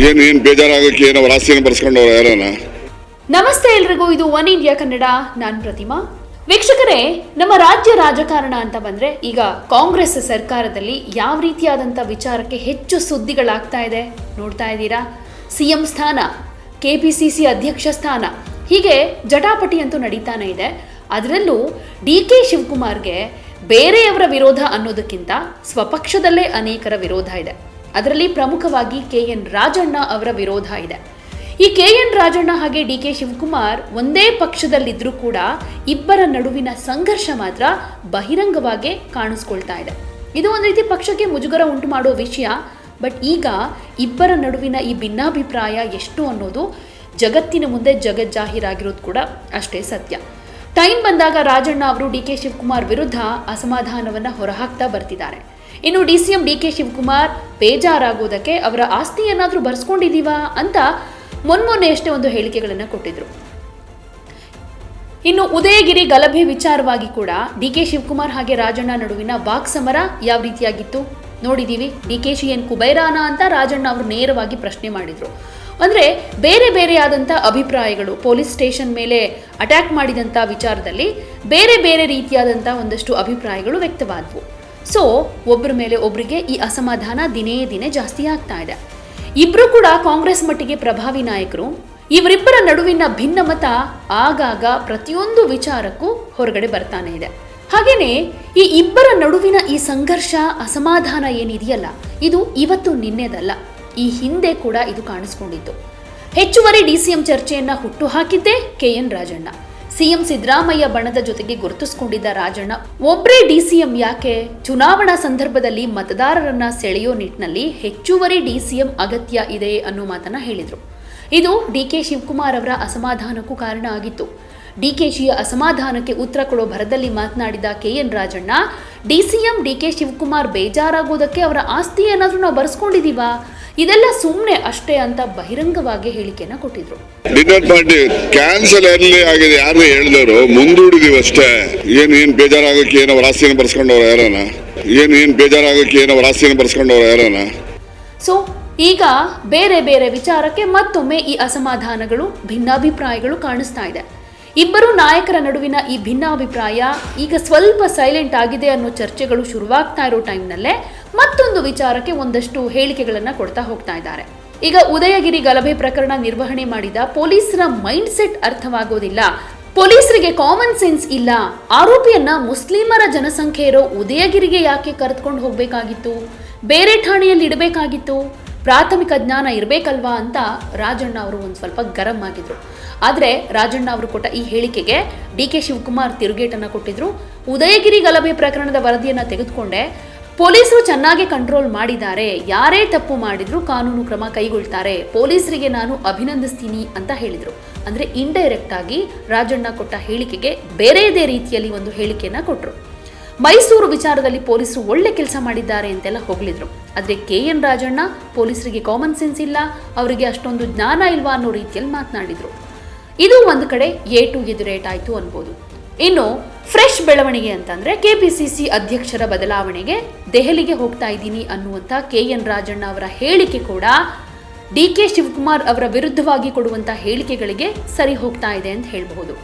ಏನ್ ಏನ್ ಬೇಜಾರಾಗಕ್ಕೆ ಏನೋ ಯಾರನ? ನಮಸ್ತೆ ಎಲ್ರಿಗೂ, ಇದು ಒನ್ ಇಂಡಿಯಾ ಕನ್ನಡ, ನಾನು ಪ್ರತಿಮಾ. ವೀಕ್ಷಕರೇ, ನಮ್ಮ ರಾಜ್ಯ ರಾಜಕಾರಣ ಅಂತ ಬಂದ್ರೆ ಈಗ ಕಾಂಗ್ರೆಸ್ ಸರ್ಕಾರದಲ್ಲಿ ಯಾವ ರೀತಿಯಾದಂತ ವಿಚಾರಕ್ಕೆ ಹೆಚ್ಚು ಸುದ್ದಿಗಳಾಗ್ತಾ ಇದೆ ನೋಡ್ತಾ ಇದ್ದೀರಾ? ಸಿಎಂ ಸ್ಥಾನ ಕೆ ಅಧ್ಯಕ್ಷ ಸ್ಥಾನ, ಹೀಗೆ ಜಟಾಪಟಿ ಅಂತೂ ನಡೀತಾನೆ ಇದೆ. ಅದರಲ್ಲೂ ಡಿ ಕೆ ಶಿವಕುಮಾರ್ಗೆ ಬೇರೆಯವರ ವಿರೋಧ ಅನ್ನೋದಕ್ಕಿಂತ ಸ್ವಪಕ್ಷದಲ್ಲೇ ಅನೇಕರ ವಿರೋಧ ಇದೆ. ಅದರಲ್ಲಿ ಪ್ರಮುಖವಾಗಿ ಕೆ ಎನ್ ರಾಜಣ್ಣ ಅವರ ವಿರೋಧ ಇದೆ. ಈ ಕೆ ಎನ್ ರಾಜಣ್ಣ ಹಾಗೆ ಡಿ ಕೆ ಶಿವಕುಮಾರ್ ಒಂದೇ ಪಕ್ಷದಲ್ಲಿದ್ದರೂ ಕೂಡ ಇಬ್ಬರ ನಡುವಿನ ಸಂಘರ್ಷ ಮಾತ್ರ ಬಹಿರಂಗವಾಗಿ ಕಾಣಿಸ್ಕೊಳ್ತಾ ಇದೆ. ಇದು ಒಂದು ರೀತಿ ಪಕ್ಷಕ್ಕೆ ಮುಜುಗರ ಉಂಟು ಮಾಡೋ ವಿಷಯ, ಬಟ್ ಈಗ ಇಬ್ಬರ ನಡುವಿನ ಈ ಭಿನ್ನಾಭಿಪ್ರಾಯ ಎಷ್ಟು ಅನ್ನೋದು ಜಗತ್ತಿನ ಮುಂದೆ ಜಗಜ್ಜಾಹೀರಾಗಿರೋದು ಕೂಡ ಅಷ್ಟೇ ಸತ್ಯ. ಟೈಮ್ ಬಂದಾಗ ರಾಜಣ್ಣ ಅವರು ಡಿ ಕೆ ಶಿವಕುಮಾರ್ ವಿರುದ್ಧ ಅಸಮಾಧಾನವನ್ನು ಹೊರಹಾಕ್ತಾ ಬರ್ತಿದ್ದಾರೆ. ಇನ್ನು D C M D K Shivakumar ಬೇಜಾರಾಗೋದಕ್ಕೆ ಅವರ ಆಸ್ತಿ ಏನಾದರೂ ಬರ್ಸ್ಕೊಂಡಿದ್ದೀವಾ ಅಂತ ಮೊನ್ಮೊನ್ನೆ ಅಷ್ಟೇ ಒಂದು ಹೇಳಿಕೆಗಳನ್ನು ಕೊಟ್ಟಿದ್ರು. ಇನ್ನು ಉದಯಗಿರಿ ಗಲಭೆ ವಿಚಾರವಾಗಿ ಕೂಡ ಡಿ ಕೆ ಶಿವಕುಮಾರ್ ಹಾಗೆ ರಾಜಣ್ಣ ನಡುವಿನ ವಾಕ್ಸಮರ ಯಾವ ರೀತಿಯಾಗಿತ್ತು? ನೋಡಿದೀವಿ, ಡಿ ಕೆ ಶಿ ಎನ್ ಕುಬೈರಾನ ಅಂತ ರಾಜಣ್ಣ ಅವರು ನೇರವಾಗಿ ಪ್ರಶ್ನೆ ಮಾಡಿದ್ರು. ಅಂದ್ರೆ ಬೇರೆ ಬೇರೆಯಾದಂಥ ಅಭಿಪ್ರಾಯಗಳು ಪೊಲೀಸ್ ಸ್ಟೇಷನ್ ಮೇಲೆ ಅಟ್ಯಾಕ್ ಮಾಡಿದಂಥ ವಿಚಾರದಲ್ಲಿ ಬೇರೆ ಬೇರೆ ರೀತಿಯಾದಂಥ ಒಂದಷ್ಟು ಅಭಿಪ್ರಾಯಗಳು ವ್ಯಕ್ತವಾದವು. ಸೊ ಒಬ್ಬರ ಮೇಲೆ ಒಬ್ಬರಿಗೆ ಈ ಅಸಮಾಧಾನ ದಿನೇ ದಿನೇ ಜಾಸ್ತಿ ಆಗ್ತಾ ಇದೆ. ಇಬ್ಬರು ಕೂಡ ಕಾಂಗ್ರೆಸ್ ಮಟ್ಟಿಗೆ ಪ್ರಭಾವಿ ನಾಯಕರು. ಇವರಿಬ್ಬರ ನಡುವಿನ ಭಿನ್ನಮತ ಆಗಾಗ ಪ್ರತಿಯೊಂದು ವಿಚಾರಕ್ಕೂ ಹೊರಗಡೆ ಬರ್ತಾನೆ ಇದೆ. ಹಾಗೇನೆ, ಈ ಇಬ್ಬರ ನಡುವಿನ ಈ ಸಂಘರ್ಷ, ಅಸಮಾಧಾನ ಏನಿದೆಯಲ್ಲ, ಇದು ಇವತ್ತು ನಿನ್ನೆದಲ್ಲ. ಈ ಹಿಂದೆ ಕೂಡ ಇದು ಕಾಣಿಸ್ಕೊಂಡಿತ್ತು. ಹೆಚ್ಚುವರಿ ಡಿಸಿಎಂ ಚರ್ಚೆಯನ್ನ ಹುಟ್ಟು ಹಾಕಿದ್ದೇ K N Rajanna. CM Siddaramaiah ಬಣದ ಜೊತೆಗೆ ಗುರುತಿಸಿಕೊಂಡಿದ್ದ ರಾಜಣ್ಣ ಒಬ್ಬರೇ ಡಿಸಿಎಂ ಯಾಕೆ? ಚುನಾವಣಾ ಸಂದರ್ಭದಲ್ಲಿ ಮತದಾರರನ್ನ ಸೆಳೆಯೋ ನಿಟ್ಟಿನಲ್ಲಿ ಹೆಚ್ಚುವರಿ ಡಿಸಿಎಂ ಅಗತ್ಯ ಇದೆ ಅನ್ನೋ ಮಾತನ್ನ ಹೇಳಿದರು. ಇದು ಡಿ ಕೆ ಶಿವಕುಮಾರ್ ಅವರ ಅಸಮಾಧಾನಕ್ಕೂ ಕಾರಣ ಆಗಿತ್ತು. ಡಿಕೆಶಿಯ ಅಸಮಾಧಾನಕ್ಕೆ ಉತ್ತರ ಕೊಡೋ ಭರದಲ್ಲಿ ಮಾತನಾಡಿದ K N Rajanna DCM D K Shivakumar ಬೇಜಾರಾಗೋದಕ್ಕೆ ಅವರ ಆಸ್ತಿ ಏನಾದರೂ ನಾವು ಬರ್ಸ್ಕೊಂಡಿದೀವಾ ಇದೆಲ್ಲ ಸುಮ್ಮನೆ ಅಷ್ಟೇ ಅಂತ ಬಹಿರಂಗವಾಗಿ ಹೇಳಿಕೆಯನ್ನ ಕೊಟ್ಟಿದ್ರು. ಡಿನ್ನರ್ ಪಾರ್ಟಿ ಕ್ಯಾನ್ಸಲ್ ಎಲ್ಲಿ ಆಗಿದೆ ಯಾರು ಹೇಳಿದವರು? ಮುಂದೂಡಿದೀವಿ ಅಷ್ಟೇ. ಏನ್ ಏನ್ ಬೇಜಾರಾಗಕ್ಕೆ ಏನೋ ರಾಸಿಯನ್ನು ಬರ್ಸ್ಕೊಂಡವ್ರ ಯಾರನ? ಏನ್ ಏನ್ ಬೇಜಾರಾಗಕ್ಕೆ ಏನೋ ರಾಸಿಯನ್ನು ಬರ್ಸ್ಕೊಂಡವ್ರ ಯಾರನ? ಸೊ ಈಗ ಬೇರೆ ಬೇರೆ ವಿಚಾರಕ್ಕೆ ಮತ್ತೊಮ್ಮೆ ಈ ಅಸಮಾಧಾನಗಳು ಭಿನ್ನಾಭಿಪ್ರಾಯಗಳು ಕಾಣಿಸ್ತಾ ಇದೆ. ಇಬ್ಬರು ನಾಯಕರ ನಡುವಿನ ಈ ಭಿನ್ನಾಭಿಪ್ರಾಯ ಈಗ ಸ್ವಲ್ಪ ಸೈಲೆಂಟ್ ಆಗಿದೆ ಅನ್ನೋ ಚರ್ಚೆಗಳು ಶುರುವಾಗ್ತಾ ಇರೋ ಟೈಮ್ನಲ್ಲೇ ಮತ್ತೊಂದು ವಿಚಾರಕ್ಕೆ ಒಂದಷ್ಟು ಹೇಳಿಕೆಗಳನ್ನು ಕೊಡ್ತಾ ಹೋಗ್ತಾ ಇದ್ದಾರೆ. ಈಗ ಉದಯಗಿರಿ ಗಲಭೆ ಪ್ರಕರಣ ನಿರ್ವಹಣೆ ಮಾಡಿದ ಪೊಲೀಸರ ಮೈಂಡ್ ಸೆಟ್ ಅರ್ಥವಾಗೋದಿಲ್ಲ. ಪೊಲೀಸರಿಗೆ ಕಾಮನ್ ಸೆನ್ಸ್ ಇಲ್ಲ. ಆರೋಪಿಯನ್ನ ಮುಸ್ಲಿಮರ ಜನಸಂಖ್ಯೆ ಇರೋ ಉದಯಗಿರಿಗೆ ಯಾಕೆ ಕರೆದುಕೊಂಡು ಹೋಗಬೇಕಾಗಿತ್ತು? ಬೇರೆ ಠಾಣೆಯಲ್ಲಿ ಇಡಬೇಕಾಗಿತ್ತು? ಪ್ರಾಥಮಿಕ ಜ್ಞಾನ ಇರಬೇಕಲ್ವಾ ಅಂತ ರಾಜಣ್ಣ ಅವರು ಒಂದು ಸ್ವಲ್ಪ ಗರಂ ಆಗಿದ್ರು. ಆದರೆ ರಾಜಣ್ಣ ಅವರು ಕೊಟ್ಟ ಈ ಹೇಳಿಕೆಗೆ ಡಿ ಕೆ ಶಿವಕುಮಾರ್ ತಿರುಗೇಟನ್ನು ಕೊಟ್ಟಿದ್ರು. ಉದಯಗಿರಿ ಗಲಭೆ ಪ್ರಕರಣದ ವರದಿಯನ್ನು ತೆಗೆದುಕೊಂಡೆ. ಪೊಲೀಸರು ಚೆನ್ನಾಗಿ ಕಂಟ್ರೋಲ್ ಮಾಡಿದ್ದಾರೆ. ಯಾರೇ ತಪ್ಪು ಮಾಡಿದ್ರು ಕಾನೂನು ಕ್ರಮ ಕೈಗೊಳ್ತಾರೆ. ಪೊಲೀಸರಿಗೆ ನಾನು ಅಭಿನಂದಿಸ್ತೀನಿ ಅಂತ ಹೇಳಿದರು. ಅಂದರೆ ಇಂಡೈರೆಕ್ಟ್ ಆಗಿ ರಾಜಣ್ಣ ಕೊಟ್ಟ ಹೇಳಿಕೆಗೆ ಬೇರೆಯದೇ ರೀತಿಯಲ್ಲಿ ಒಂದು ಹೇಳಿಕೆಯನ್ನು ಕೊಟ್ಟರು ಮೈಸೂರು ವಿಚಾರದಲ್ಲಿ ಪೊಲೀಸರು ಒಳ್ಳೆ ಕೆಲಸ ಮಾಡಿದ್ದಾರೆ ಅಂತೆಲ್ಲ ಹೊಗಳಿದ್ರು. ಆದರೆ ಕೆ ಎನ್ ರಾಜಣ್ಣ ಪೊಲೀಸರಿಗೆ ಕಾಮನ್ ಸೆನ್ಸ್ ಇಲ್ಲ, ಅವರಿಗೆ ಅಷ್ಟೊಂದು ಜ್ಞಾನ ಇಲ್ವಾ ಅನ್ನೋ ರೀತಿಯಲ್ಲಿ ಮಾತನಾಡಿದರು. ಇದು ಒಂದು ಕಡೆ ಎ ಟು ಎದುರೇಟಾಯಿತು ಅನ್ಬೋದು. ಇನ್ನು ಫ್ರೆಶ್ ಬೆಳವಣಿಗೆ ಅಂತಂದ್ರೆ ಕೆಪಿಸಿಸಿ ಅಧ್ಯಕ್ಷರ ಬದಲಾವಣೆಗೆ ದೆಹಲಿಗೆ ಹೋಗ್ತಾ ಇದ್ದೀನಿ ಅನ್ನುವಂಥ ಕೆ ಎನ್ ರಾಜಣ್ಣ ಅವರ ಹೇಳಿಕೆ ಕೂಡ ಡಿ ಕೆ ಶಿವಕುಮಾರ್ ಅವರ ವಿರುದ್ಧವಾಗಿ ಕೊಡುವಂಥ ಹೇಳಿಕೆಗಳಿಗೆ ಸರಿ ಹೋಗ್ತಾ ಇದೆ ಅಂತ ಹೇಳಬಹುದು.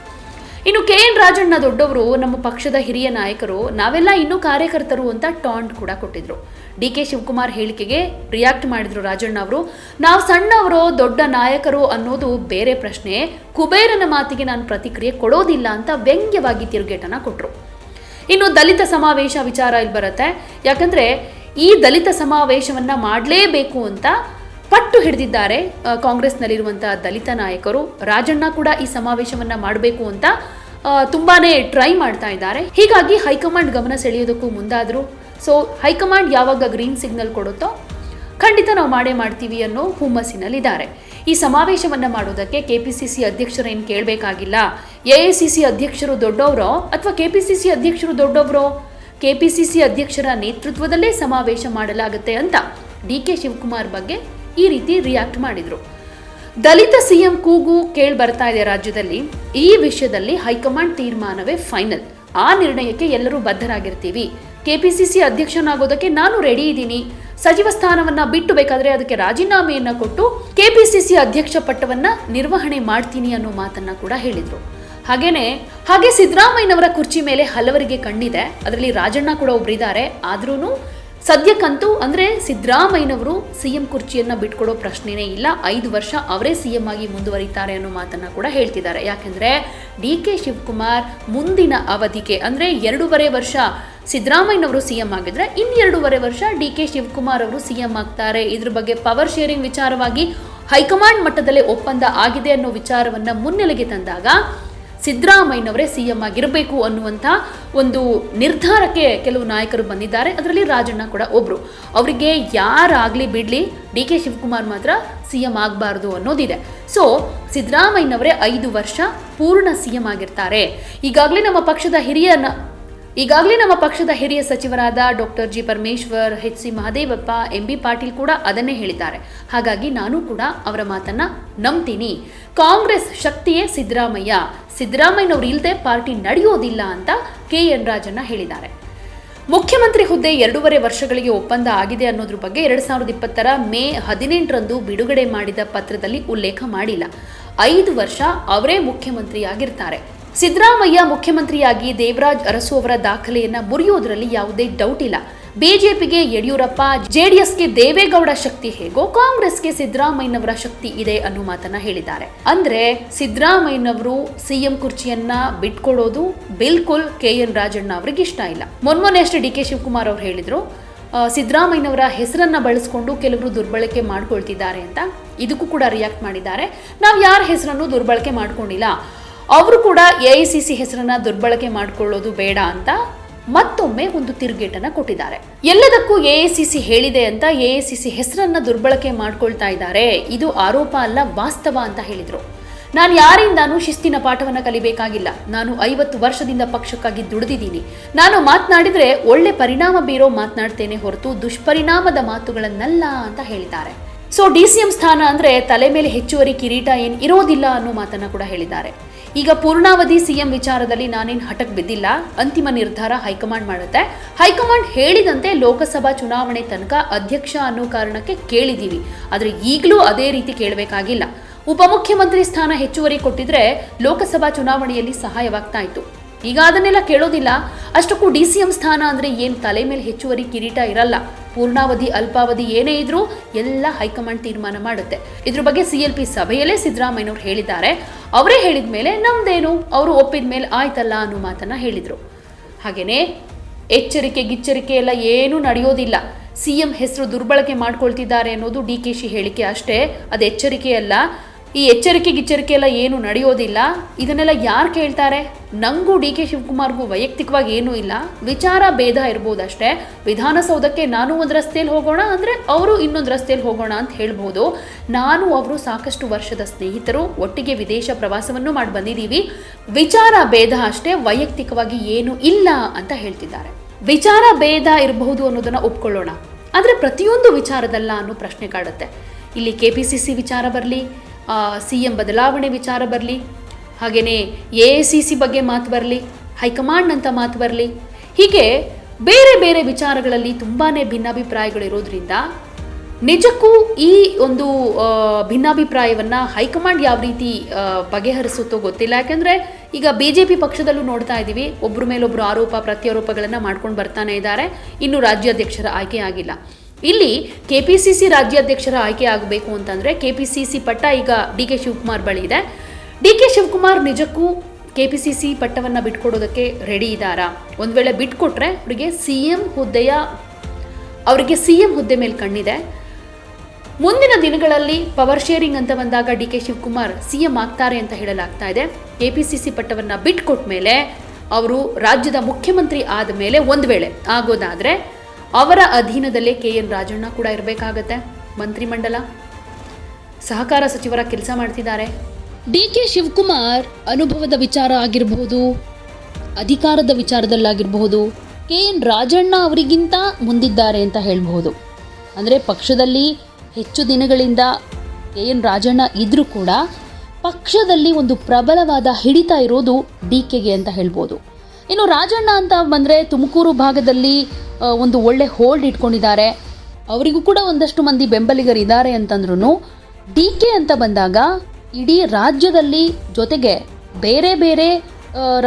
ಇನ್ನು ಕೆ ಎನ್ ರಾಜಣ್ಣ ದೊಡ್ಡವರು, ನಮ್ಮ ಪಕ್ಷದ ಹಿರಿಯ ನಾಯಕರು, ನಾವೆಲ್ಲ ಇನ್ನೂ ಕಾರ್ಯಕರ್ತರು ಅಂತ ಟಾಂಡ್ ಕೂಡ ಕೊಟ್ಟಿದ್ರು. ಡಿ ಕೆ ಶಿವಕುಮಾರ್ ಹೇಳಿಕೆಗೆ ರಿಯಾಕ್ಟ್ ಮಾಡಿದ್ರು ರಾಜಣ್ಣ ಅವರು. ನಾವು ಸಣ್ಣವರು ದೊಡ್ಡ ನಾಯಕರು ಅನ್ನೋದು ಬೇರೆ ಪ್ರಶ್ನೆ. ಕುಬೇರನ ಮಾತಿಗೆ ನಾನು ಪ್ರತಿಕ್ರಿಯೆ ಕೊಡೋದಿಲ್ಲ ಅಂತ ವ್ಯಂಗ್ಯವಾಗಿ ತಿರುಗೇಟನ ಕೊಟ್ಟರು ಇನ್ನು ದಲಿತ ಸಮಾವೇಶ ವಿಚಾರ ಇಲ್ಲಿ ಬರುತ್ತೆ. ಯಾಕಂದ್ರೆ ಈ ದಲಿತ ಸಮಾವೇಶವನ್ನ ಮಾಡಲೇಬೇಕು ಅಂತ ಪಟ್ಟು ಹಿಡಿದಿದ್ದಾರೆ ಕಾಂಗ್ರೆಸ್ನಲ್ಲಿರುವಂಥ ದಲಿತ ನಾಯಕರು. ರಾಜಣ್ಣ ಕೂಡ ಈ ಸಮಾವೇಶವನ್ನ ಮಾಡಬೇಕು ಅಂತ ತುಂಬಾನೇ ಟ್ರೈ ಮಾಡ್ತಾ ಇದ್ದಾರೆ. ಹೀಗಾಗಿ ಹೈಕಮಾಂಡ್ ಗಮನ ಸೆಳೆಯೋದಕ್ಕೂ ಮುಂದಾದ್ರು. ಸೊ ಹೈಕಮಾಂಡ್ ಯಾವಾಗ ಗ್ರೀನ್ ಸಿಗ್ನಲ್ ಕೊಡುತ್ತೋ, ಖಂಡಿತ ನಾವು ಮಾಡೇ ಮಾಡ್ತೀವಿ ಅನ್ನೋ ಹುಮ್ಮಸ್ಸಿನಲ್ಲಿದ್ದಾರೆ. ಈ ಸಮಾವೇಶವನ್ನ ಮಾಡೋದಕ್ಕೆ ಕೆಪಿಸಿಸಿ ಅಧ್ಯಕ್ಷರು ಏನು ಕೇಳಬೇಕಾಗಿಲ್ಲ? ಎ ಸಿ ಸಿ ಅಧ್ಯಕ್ಷರು ದೊಡ್ಡವರೋ ಅಥವಾ ಕೆಪಿಸಿಸಿ ಅಧ್ಯಕ್ಷರು ದೊಡ್ಡವರೋ? ಕೆಪಿಸಿಸಿ ಅಧ್ಯಕ್ಷರ ನೇತೃತ್ವದಲ್ಲೇ ಸಮಾವೇಶ ಮಾಡಲಾಗುತ್ತೆ ಅಂತ ಡಿ ಕೆ ಶಿವಕುಮಾರ್ ಬಗ್ಗೆ ಈ ರೀತಿ ರಿಯಾಕ್ಟ್ ಮಾಡಿದ್ರು. ದಲಿತ ಸಿಎಂ ಕೂಗು ಕೇಳಿ ಬರ್ತಾ ಇದೆ ರಾಜ್ಯದಲ್ಲಿ. ಈ ವಿಷಯದಲ್ಲಿ ಹೈಕಮಾಂಡ್ ತೀರ್ಮಾನವೇ ಫೈನಲ್ ಆ ನಿರ್ಣಯಕ್ಕೆ ಎಲ್ಲರೂ ಬದ್ಧರಾಗಿರ್ತೀವಿ. ಕೆಪಿಸಿಸಿ ಅಧ್ಯಕ್ಷನಾಗೋದಕ್ಕೆ ನಾನು ರೆಡಿ ಇದ್ದೀನಿ. ಸಚಿವ ಸ್ಥಾನವನ್ನ ಬಿಟ್ಟು ಬೇಕಾದ್ರೆ ಅದಕ್ಕೆ ರಾಜೀನಾಮೆಯನ್ನ ಕೊಟ್ಟು ಕೆಪಿಸಿಸಿ ಅಧ್ಯಕ್ಷ ಪಟ್ಟವನ್ನ ನಿರ್ವಹಣೆ ಮಾಡ್ತೀನಿ ಅನ್ನೋ ಮಾತನ್ನ ಕೂಡ ಹೇಳಿದ್ರು. ಹಾಗೇನೆ, ಹಾಗೆ ಸಿದ್ದರಾಮಯ್ಯನವರ ಕುರ್ಚಿ ಮೇಲೆ ಹಲವರಿಗೆ ಕಣ್ಣಿದೆ. ಅದರಲ್ಲಿ ರಾಜಣ್ಣ ಕೂಡ ಒಬ್ಬರಿದ್ದಾರೆ ಆದ್ರೂ ಸದ್ಯಕ್ಕಂತೂ ಅಂದ್ರೆ ಸಿದ್ದರಾಮಯ್ಯನವರು ಸಿಎಂ ಕುರ್ಚಿಯನ್ನ ಬಿಟ್ಕೊಡೋ ಪ್ರಶ್ನೆನೇ ಇಲ್ಲ. ಐದು ವರ್ಷ ಅವರೇ ಸಿಎಂ ಆಗಿ ಮುಂದುವರಿತಾರೆ ಅನ್ನೋ ಮಾತನ್ನ ಕೂಡ ಹೇಳ್ತಿದ್ದಾರೆ. ಯಾಕೆಂದ್ರೆ ಡಿ ಕೆ ಶಿವಕುಮಾರ್ ಮುಂದಿನ ಅವಧಿಗೆ ಅಂದ್ರೆ ಎರಡೂವರೆ ವರ್ಷ ಸಿದ್ದರಾಮಯ್ಯನವರು ಸಿಎಂ ಆಗಿದ್ರೆ ಇನ್ನೆರಡೂವರೆ ವರ್ಷ ಡಿ ಕೆ ಶಿವಕುಮಾರ್ ಅವರು ಸಿಎಂ ಆಗ್ತಾರೆ. ಇದ್ರ ಬಗ್ಗೆ ಪವರ್ ಶೇರಿಂಗ್ ವಿಚಾರವಾಗಿ ಹೈಕಮಾಂಡ್ ಮಟ್ಟದಲ್ಲೇ ಒಪ್ಪಂದ ಆಗಿದೆ ಅನ್ನೋ ವಿಚಾರವನ್ನ ಮುನ್ನೆಲೆಗೆ ತಂದಾಗ ಸಿದ್ದರಾಮಯ್ಯನವರೇ ಸಿ ಎಂ ಆಗಿರಬೇಕು ಅನ್ನುವಂಥ ಒಂದು ನಿರ್ಧಾರಕ್ಕೆ ಕೆಲವು ನಾಯಕರು ಬಂದಿದ್ದಾರೆ. ಅದರಲ್ಲಿ ರಾಜಣ್ಣ ಕೂಡ ಒಬ್ರು. ಅವರಿಗೆ ಯಾರಾಗಲಿ ಬಿಡಲಿ, ಡಿ ಕೆ ಶಿವಕುಮಾರ್ ಮಾತ್ರ ಸಿ ಎಂ ಆಗಬಾರ್ದು ಅನ್ನೋದಿದೆ. ಸೊ, ಸಿದ್ದರಾಮಯ್ಯನವರೇ ಐದು ವರ್ಷ ಪೂರ್ಣ ಸಿಎಂ ಆಗಿರ್ತಾರೆ. ಈಗಾಗಲೇ ನಮ್ಮ ಪಕ್ಷದ ಹಿರಿಯ ಈಗಾಗಲೇ ನಮ್ಮ ಪಕ್ಷದ ಹಿರಿಯ ಸಚಿವರಾದ doctor G Parameshwar, H C Mahadevappa, M B Patil ಕೂಡ ಅದನ್ನೇ ಹೇಳಿದ್ದಾರೆ. ಹಾಗಾಗಿ ನಾನು ಕೂಡ ಅವರ ಮಾತನ್ನ ನಂಬ್ತೀನಿ. ಕಾಂಗ್ರೆಸ್ ಶಕ್ತಿಯೇ ಸಿದ್ದರಾಮಯ್ಯ. ಸಿದ್ದರಾಮಯ್ಯನವರು ಇಲ್ಲದೆ ಪಾರ್ಟಿ ನಡೆಯೋದಿಲ್ಲ ಅಂತ ಕೆ ಎನ್ ರಾಜಣ್ಣ ಹೇಳಿದ್ದಾರೆ. ಮುಖ್ಯಮಂತ್ರಿ ಹುದ್ದೆ ಎರಡೂವರೆ ವರ್ಷಗಳಿಗೆ ಒಪ್ಪಂದ ಆಗಿದೆ ಅನ್ನೋದ್ರ ಬಗ್ಗೆ ಎರಡ್ ಸಾವಿರದ ಇಪ್ಪತ್ತರ ಮೇ ಹದಿನೆಂಟರಂದು ಬಿಡುಗಡೆ ಮಾಡಿದ ಪತ್ರದಲ್ಲಿ ಉಲ್ಲೇಖ ಮಾಡಿಲ್ಲ. ಐದು ವರ್ಷ ಅವರೇ ಮುಖ್ಯಮಂತ್ರಿಯಾಗಿರ್ತಾರೆ. ಸಿದ್ದರಾಮಯ್ಯ ಮುಖ್ಯಮಂತ್ರಿಯಾಗಿ ದೇವರಾಜ್ ಅರಸು ಅವರ ದಾಖಲೆಯನ್ನ ಮುರಿಯೋದರಲ್ಲಿ ಯಾವುದೇ ಡೌಟ್ ಇಲ್ಲ. ಬಿಜೆಪಿಗೆ ಯಡಿಯೂರಪ್ಪ, ಜೆಡಿಎಸ್ಗೆ ದೇವೇಗೌಡ ಶಕ್ತಿ ಹೇಗೋ ಕಾಂಗ್ರೆಸ್ಗೆ ಸಿದ್ದರಾಮಯ್ಯನವರ ಶಕ್ತಿ ಇದೆ ಅನ್ನೋ ಮಾತನ್ನ ಹೇಳಿದ್ದಾರೆ. ಅಂದ್ರೆ ಸಿದ್ದರಾಮಯ್ಯನವರು ಸಿಎಂ ಕುರ್ಚಿಯನ್ನ ಬಿಟ್ಕೊಡೋದು ಬಿಲ್ಕುಲ್ ಕೆ ಎನ್ ರಾಜಣ್ಣ ಅವರಿಗೆ ಇಷ್ಟ ಇಲ್ಲ. ಮೊನ್ಮೊನ್ನೆ ಅಷ್ಟೇ ಡಿ ಕೆ ಶಿವಕುಮಾರ್ ಅವರು ಹೇಳಿದ್ರು ಸಿದ್ದರಾಮಯ್ಯನವರ ಹೆಸರನ್ನ ಬಳಸ್ಕೊಂಡು ಕೆಲವರು ದುರ್ಬಳಕೆ ಮಾಡ್ಕೊಳ್ತಿದ್ದಾರೆ ಅಂತ. ಇದಕ್ಕೂ ಕೂಡ ರಿಯಾಕ್ಟ್ ಮಾಡಿದ್ದಾರೆ. ನಾವು ಯಾರ ಹೆಸರನ್ನು ದುರ್ಬಳಕೆ ಮಾಡ್ಕೊಂಡಿಲ್ಲ? ಅವರು ಕೂಡ ಎ ಐ ಸಿ ಸಿ ಹೆಸರನ್ನ ದುರ್ಬಳಕೆ ಮಾಡ್ಕೊಳ್ಳೋದು ಬೇಡ ಅಂತ ಮತ್ತೊಮ್ಮೆ ಒಂದು ತಿರುಗೇಟನ್ನ ಕೊಟ್ಟಿದ್ದಾರೆ. ಎಲ್ಲದಕ್ಕೂ ಎ ಸಿ ಸಿ ಹೇಳಿದೆ ಅಂತ ಎ ಸಿ ಸಿ ಹೆಸರನ್ನ ದುರ್ಬಳಕೆ ಮಾಡ್ಕೊಳ್ತಾ ಇದ್ದಾರೆ. ಇದು ಆರೋಪ ಅಲ್ಲ, ವಾಸ್ತವ ಅಂತ ಹೇಳಿದ್ರು. ನಾನು ಯಾರಿಂದಾನೂ ಶಿಸ್ತಿನ ಪಾಠವನ್ನ ಕಲಿಬೇಕಾಗಿಲ್ಲ. ನಾನು ಐವತ್ತು ವರ್ಷದಿಂದ ಪಕ್ಷಕ್ಕಾಗಿ ದುಡಿದಿದ್ದೀನಿ. ನಾನು ಮಾತನಾಡಿದರೆ ಒಳ್ಳೆ ಪರಿಣಾಮ ಬೀರೋ ಮಾತನಾಡ್ತೇನೆ ಹೊರತು ದುಷ್ಪರಿಣಾಮದ ಮಾತುಗಳನ್ನಲ್ಲ ಅಂತ ಹೇಳಿದ್ದಾರೆ. ಸೊ ಡಿ ಸಿ ಎಂ ಸ್ಥಾನ ಅಂದ್ರೆ ತಲೆ ಮೇಲೆ ಹೆಚ್ಚುವರಿ ಕಿರೀಟ ಏನ್ ಇರೋದಿಲ್ಲ ಅನ್ನೋ ಮಾತನ್ನ ಕೂಡ ಹೇಳಿದ್ದಾರೆ. ಈಗ ಪೂರ್ಣಾವಧಿ ಸಿಎಂ ವಿಚಾರದಲ್ಲಿ ನಾನೇನು ಹಠಕ್ ಬಿದ್ದಿಲ್ಲ. ಅಂತಿಮ ನಿರ್ಧಾರ ಹೈಕಮಾಂಡ್ ಮಾಡುತ್ತೆ. ಹೈಕಮಾಂಡ್ ಹೇಳಿದಂತೆ ಲೋಕಸಭಾ ಚುನಾವಣೆ ತನಕ ಅಧ್ಯಕ್ಷ ಅನ್ನೋ ಕಾರಣಕ್ಕೆ ಕೇಳಿದೀವಿ. ಆದರೆ ಈಗಲೂ ಅದೇ ರೀತಿ ಕೇಳಬೇಕಾಗಿಲ್ಲ. ಉಪಮುಖ್ಯಮಂತ್ರಿ ಸ್ಥಾನ ಹೆಚ್ಚುವರಿ ಕೊಟ್ಟಿದ್ರೆ ಲೋಕಸಭಾ ಚುನಾವಣೆಯಲ್ಲಿ ಸಹಾಯವಾಗ್ತಾ ಇತ್ತು. ಈಗ ಅದನ್ನೆಲ್ಲ ಕೇಳೋದಿಲ್ಲ. ಅಷ್ಟಕ್ಕೂ ಡಿ ಸಿ ಎಂ ಸ್ಥಾನ ಅಂದ್ರೆ ಏನು ತಲೆ ಮೇಲೆ ಹೆಚ್ಚುವರಿ ಕಿರೀಟ ಇರಲ್ಲ. ಪೂರ್ಣಾವಧಿ, ಅಲ್ಪಾವಧಿ ಏನೇ ಇದ್ರೂ ಎಲ್ಲ ಹೈಕಮಾಂಡ್ ತೀರ್ಮಾನ ಮಾಡುತ್ತೆ. ಇದ್ರ ಬಗ್ಗೆ ಸಿ ಎಲ್ ಪಿ ಸಭೆಯಲ್ಲೇ ಸಿದ್ದರಾಮಯ್ಯನವರು ಹೇಳಿದ್ದಾರೆ. ಅವರೇ ಹೇಳಿದ ಮೇಲೆ ನಮ್ದೇನು? ಅವರು ಒಪ್ಪಿದ ಮೇಲೆ ಆಯ್ತಲ್ಲ ಅನ್ನೋ ಮಾತನ್ನ ಹೇಳಿದ್ರು. ಹಾಗೆಯೇ ಎಚ್ಚರಿಕೆ, ಗಿಚ್ಚರಿಕೆ ಎಲ್ಲ ಏನೂ ನಡೆಯೋದಿಲ್ಲ. ಸಿಎಂ ಹೆಸರು ದುರ್ಬಳಕೆ ಮಾಡ್ಕೊಳ್ತಿದ್ದಾರೆ ಅನ್ನೋದು ಡಿ ಕೆ ಶಿ ಹೇಳಿಕೆ ಅಷ್ಟೇ. ಅದು ಎಚ್ಚರಿಕೆ ಅಲ್ಲ ಈ ಎಚ್ಚರಿಕೆ ಗಿಚ್ಚರಿಕೆ ಎಲ್ಲ ಏನು ನಡೆಯೋದಿಲ್ಲ. ಇದನ್ನೆಲ್ಲ ಯಾರು ಕೇಳ್ತಾರೆ? ನಂಗೂ ಡಿ ಕೆ ಶಿವಕುಮಾರ್ಗೂ ವೈಯಕ್ತಿಕವಾಗಿ ಏನೂ ಇಲ್ಲ. ವಿಚಾರ ಭೇದ ಇರ್ಬೋದಷ್ಟೇ ವಿಧಾನಸೌಧಕ್ಕೆ ನಾನು ಒಂದು ರಸ್ತೆಯಲ್ಲಿ ಹೋಗೋಣ ಅಂದರೆ ಅವರು ಇನ್ನೊಂದು ರಸ್ತೆಯಲ್ಲಿ ಹೋಗೋಣ ಅಂತ ಹೇಳ್ಬೋದು. ನಾನು, ಅವರು ಸಾಕಷ್ಟು ವರ್ಷದ ಸ್ನೇಹಿತರು, ಒಟ್ಟಿಗೆ ವಿದೇಶ ಪ್ರವಾಸವನ್ನು ಮಾಡಿ ಬಂದಿದ್ದೀವಿ ವಿಚಾರ ಭೇದ ಅಷ್ಟೇ, ವೈಯಕ್ತಿಕವಾಗಿ ಏನು ಇಲ್ಲ ಅಂತ ಹೇಳ್ತಿದ್ದಾರೆ. ವಿಚಾರ ಭೇದ ಇರಬಹುದು ಅನ್ನೋದನ್ನು ಒಪ್ಕೊಳ್ಳೋಣ. ಆದರೆ ಪ್ರತಿಯೊಂದು ವಿಚಾರದಲ್ಲ ಅನ್ನೋ ಪ್ರಶ್ನೆ ಕಾಡುತ್ತೆ. ಇಲ್ಲಿ ಕೆ ಪಿ ಸಿ ಸಿ ವಿಚಾರ ಬರಲಿ ಸಿ ಎಂ ಬದಲಾವಣೆ ವಿಚಾರ ಬರಲಿ ಹಾಗೆಯೇ ಎ ಸಿ ಸಿ ಬಗ್ಗೆ ಮಾತು ಬರಲಿ, ಹೈಕಮಾಂಡ್ ಅಂತ ಮಾತು ಬರಲಿ, ಹೀಗೆ ಬೇರೆ ಬೇರೆ ವಿಚಾರಗಳಲ್ಲಿ ತುಂಬಾ ಭಿನ್ನಾಭಿಪ್ರಾಯಗಳಿರೋದ್ರಿಂದ ನಿಜಕ್ಕೂ ಈ ಒಂದು ಭಿನ್ನಾಭಿಪ್ರಾಯವನ್ನ ಹೈಕಮಾಂಡ್ ಯಾವ ರೀತಿ ಬಗೆಹರಿಸುತ್ತೋ ಗೊತ್ತಿಲ್ಲ. ಯಾಕೆಂದರೆ ಈಗ ಬಿ ಜೆ ಪಿ ಪಕ್ಷದಲ್ಲೂ ನೋಡ್ತಾ ಇದ್ದೀವಿ ಒಬ್ಬರ ಮೇಲೊಬ್ಬರು ಆರೋಪ, ಪ್ರತ್ಯಾರೋಪಗಳನ್ನು ಮಾಡ್ಕೊಂಡು ಬರ್ತಾನೆ ಇದ್ದಾರೆ, ಇನ್ನು ರಾಜ್ಯಾಧ್ಯಕ್ಷರ ಆಯ್ಕೆ ಆಗಿಲ್ಲ. ಇಲ್ಲಿ ಕೆ ಪಿ ಸಿ ಸಿ ರಾಜ್ಯಾಧ್ಯಕ್ಷರ ಆಯ್ಕೆ ಆಗಬೇಕು ಅಂತಂದರೆ ಕೆ ಪಿ ಸಿ ಸಿ ಪಟ್ಟ ಈಗ ಡಿ ಕೆ ಶಿವಕುಮಾರ್ ಬಳಿ ಇದೆ. ಡಿ ಕೆ ಶಿವಕುಮಾರ್ ನಿಜಕ್ಕೂ ಕೆ ಪಿ ಸಿ ಸಿ ಪಟ್ಟವನ್ನು ಬಿಟ್ಕೊಡೋದಕ್ಕೆ ರೆಡಿ ಇದ್ದಾರಾ? ಒಂದು ವೇಳೆ ಬಿಟ್ಕೊಟ್ರೆ ಅವರಿಗೆ ಸಿ ಎಂ ಹುದ್ದೆಯ, ಅವರಿಗೆ ಸಿ ಎಂ ಹುದ್ದೆ ಮೇಲೆ ಕಣ್ಣಿದೆ. ಮುಂದಿನ ದಿನಗಳಲ್ಲಿ ಪವರ್ ಶೇರಿಂಗ್ ಅಂತ ಬಂದಾಗ D K Shivakumar C M ಆಗ್ತಾರೆ ಅಂತ ಹೇಳಲಾಗ್ತಾ ಇದೆ. ಸಿ ಸಿ ಬಿಟ್ಕೊಟ್ಟ ಮೇಲೆ ಅವರು ರಾಜ್ಯದ ಮುಖ್ಯಮಂತ್ರಿ ಆದ ಮೇಲೆ ಒಂದು ವೇಳೆ ಆಗೋದಾದ್ರೆ ಅವರ ಅಧೀನದಲ್ಲೇ ಕೆ ಎನ್ ರಾಜಣ್ಣ ಕೂಡ ಇರಬೇಕಾಗತ್ತೆ. ಮಂತ್ರಿಮಂಡಲ. ಸಹಕಾರ ಸಚಿವರ ಕೆಲಸ ಮಾಡ್ತಿದ್ದಾರೆ. ಡಿ ಕೆ ಶಿವಕುಮಾರ್ ಅನುಭವದ ವಿಚಾರ ಆಗಿರಬಹುದು ಅಧಿಕಾರದ ವಿಚಾರದಲ್ಲಾಗಿರಬಹುದು ಕೆ ಎನ್ ರಾಜಣ್ಣ ಅವರಿಗಿಂತ ಮುಂದಿದ್ದಾರೆ ಅಂತ ಹೇಳಬಹುದು. ಅಂದರೆ ಪಕ್ಷದಲ್ಲಿ ಹೆಚ್ಚು ದಿನಗಳಿಂದ ಕೆ ಎನ್ ರಾಜಣ್ಣ ಇದ್ದರೂ ಕೂಡ ಪಕ್ಷದಲ್ಲಿ ಒಂದು ಪ್ರಬಲವಾದ ಹಿಡಿತ ಇರೋದು ಡಿ ಕೆಗೆ ಅಂತ ಹೇಳ್ಬೋದು. ಇನ್ನು ರಾಜಣ್ಣ ಅಂತ ಬಂದರೆ ತುಮಕೂರು ಭಾಗದಲ್ಲಿ ಒಂದು ಒಳ್ಳೆ ಹೋಲ್ಡ್ ಇಟ್ಕೊಂಡಿದ್ದಾರೆ. ಅವರಿಗೂ ಕೂಡ ಒಂದಷ್ಟು ಮಂದಿ ಬೆಂಬಲಿಗರಿದ್ದಾರೆ ಅಂತಂದ್ರೂ ಡಿ ಕೆ ಅಂತ ಬಂದಾಗ ಇಡೀ ರಾಜ್ಯದಲ್ಲಿ ಜೊತೆಗೆ ಬೇರೆ ಬೇರೆ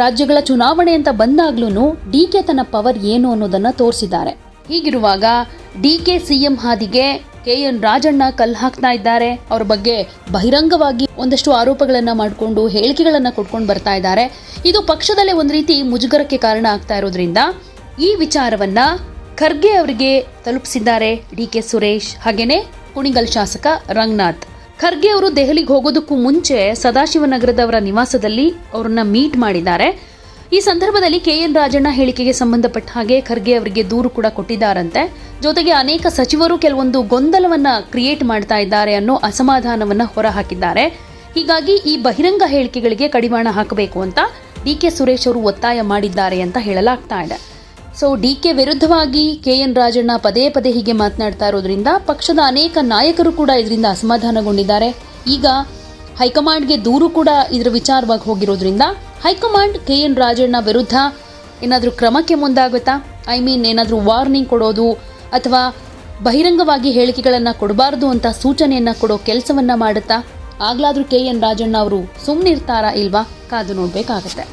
ರಾಜ್ಯಗಳ ಚುನಾವಣೆ ಅಂತ ಬಂದಾಗ್ಲೂ ಡಿ ಕೆ ತನ್ನ ಪವರ್ ಏನು ಅನ್ನೋದನ್ನ ತೋರಿಸಿದ್ದಾರೆ. ಹೀಗಿರುವಾಗ ಡಿ ಕೆ ಸಿ ಎಂ ಹಾದಿಗೆ ಕೆ ಎನ್ ರಾಜಣ್ಣ ಕಲ್ಲು ಹಾಕ್ತಾ ಇದ್ದಾರೆ. ಅವ್ರ ಬಗ್ಗೆ ಬಹಿರಂಗವಾಗಿ ಒಂದಷ್ಟು ಆರೋಪಗಳನ್ನ ಮಾಡಿಕೊಂಡು ಹೇಳಿಕೆಗಳನ್ನ ಕೊಟ್ಕೊಂಡು ಬರ್ತಾ ಇದ್ದಾರೆ. ಇದು ಪಕ್ಷದಲ್ಲೇ ಒಂದು ರೀತಿ ಮುಜುಗರಕ್ಕೆ ಕಾರಣ ಆಗ್ತಾ ಇರೋದ್ರಿಂದ ಈ ವಿಚಾರವನ್ನ ಖರ್ಗೆ ಅವರಿಗೆ ತಲುಪಿಸಿದ್ದಾರೆ ಡಿ ಕೆ ಸುರೇಶ್, ಹಾಗೇನೆ ಕುಣಿಗಲ್ ಶಾಸಕ ರಂಗನಾಥ್. ಖರ್ಗೆ ಅವರು ದೆಹಲಿಗೆ ಹೋಗೋದಕ್ಕೂ ಮುಂಚೆ ಸದಾಶಿವನಗರದವರ ನಿವಾಸದಲ್ಲಿ ಅವರನ್ನ ಮೀಟ್ ಮಾಡಿದ್ದಾರೆ. ಈ ಸಂದರ್ಭದಲ್ಲಿ ಕೆ ಎನ್ ರಾಜಣ್ಣ ಹೇಳಿಕೆಗೆ ಸಂಬಂಧಪಟ್ಟ ಹಾಗೆ ಖರ್ಗೆ ಅವರಿಗೆ ದೂರು ಕೂಡ ಕೊಟ್ಟಿದ್ದಾರಂತೆ. ಜೊತೆಗೆ ಅನೇಕ ಸಚಿವರು ಕೆಲವೊಂದು ಗೊಂದಲವನ್ನ ಕ್ರಿಯೇಟ್ ಮಾಡ್ತಾ ಇದ್ದಾರೆ ಅನ್ನೋ ಅಸಮಾಧಾನವನ್ನ ಹೊರಹಾಕಿದ್ದಾರೆ. ಹೀಗಾಗಿ ಈ ಬಹಿರಂಗ ಹೇಳಿಕೆಗಳಿಗೆ ಕಡಿವಾಣ ಹಾಕಬೇಕು ಅಂತ ಡಿ ಕೆ ಸುರೇಶ್ ಅವರು ಒತ್ತಾಯ ಮಾಡಿದ್ದಾರೆ ಅಂತ ಹೇಳಲಾಗ್ತಾ ಇದೆ. ಸೊ ಡಿ ಕೆ ವಿರುದ್ಧವಾಗಿ ಕೆ ಎನ್ ರಾಜಣ್ಣ ಪದೇ ಪದೇ ಹೀಗೆ ಮಾತನಾಡ್ತಾ ಇರೋದ್ರಿಂದ ಪಕ್ಷದ ಅನೇಕ ನಾಯಕರು ಕೂಡ ಇದರಿಂದ ಅಸಮಾಧಾನಗೊಂಡಿದ್ದಾರೆ. ಈಗ ಹೈಕಮಾಂಡ್ಗೆ ದೂರು ಕೂಡ ಇದರ ವಿಚಾರವಾಗಿ ಹೋಗಿರೋದ್ರಿಂದ high command K N Rajanna ವಿರುದ್ಧ ಏನಾದರೂ ಕ್ರಮಕ್ಕೆ ಮುಂದಾಗುತ್ತಾ? ಐ ಮೀನ್ ಏನಾದರೂ ವಾರ್ನಿಂಗ್ ಕೊಡೋದು ಅಥವಾ ಬಹಿರಂಗವಾಗಿ ಹೇಳಿಕೆಗಳನ್ನು ಕೊಡಬಾರ್ದು ಅಂತ ಸೂಚನೆಯನ್ನು ಕೊಡೋ ಕೆಲಸವನ್ನು ಮಾಡುತ್ತಾ? ಆಗಲಾದರೂ ಕೆ ಎನ್ ರಾಜಣ್ಣ ಅವರು ಸುಮ್ಮನಿರ್ತಾರಾ ಇಲ್ವಾ? ಕಾದು ನೋಡಬೇಕಾಗತ್ತೆ.